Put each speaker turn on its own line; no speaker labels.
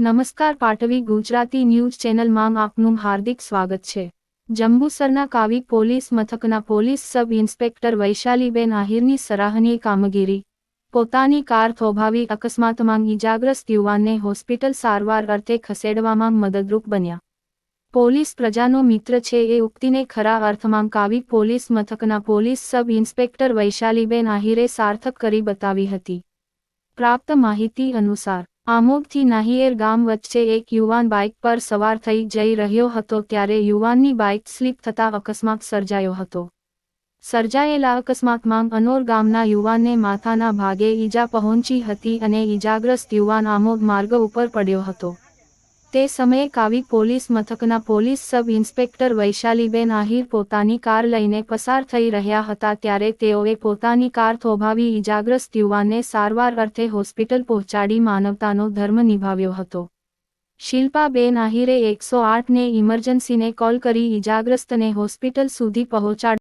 નમસ્કાર પાટવી ગુજરાતી ન્યૂઝ ચેનલમાં આપનું હાર્દિક સ્વાગત છે. જંબુસરના કાવી પોલીસ મથકના પોલીસ સબ ઇન્સ્પેક્ટર વૈશાલીબેન આહિરની સરાહનીય કામગીરી, પોતાની કાર થોભાવી અકસ્માતમાં ઇજાગ્રસ્ત યુવાનને હોસ્પિટલ સારવાર અર્થે ખસેડવામાં મદદરૂપ બન્યા. પોલીસ પ્રજાનો મિત્ર છે એ ઉક્તિને ખરા અર્થમાં કાવી પોલીસ મથકના પોલીસ સબ ઇન્સ્પેક્ટર વૈશાલીબેન આહિરે સાર્થક કરી બતાવી હતી. પ્રાપ્ત માહિતી અનુસાર આમોદથી નાહિયેર ગામ વચ્ચે એક યુવાન બાઇક પર સવાર થઈ જઈ રહ્યો હતો ત્યારે યુવાનની બાઇક સ્લીપ થતા અકસ્માત સર્જાયો હતો. સર્જાયેલા અકસ્માતમાં અનોર ગામના યુવાનને માથાના ભાગે ઈજા પહોંચી હતી અને ઈજાગ્રસ્ત યુવાન આમોદ માર્ગ ઉપર પડ્યો હતો. તે સમયે કાવી પોલીસ મથકના police sub inspector Vaishaliben Ahir પોતાની કાર લઈને પસાર થઈ રહ્યા હતા ત્યારે તેઓએ પોતાની કાર થોભાવી ઈજાગ્રસ્ત યુવાનને સારવાર અર્થે હોસ્પિટલ પહોંચાડી માનવતાનો ધર્મ નિભાવ્યો હતો. શિલ્પાબેન આહિરે એકસો આઠને ઇમરજન્સીને કોલ કરી ઇજાગ્રસ્તને હોસ્પિટલ સુધી પહોંચાડ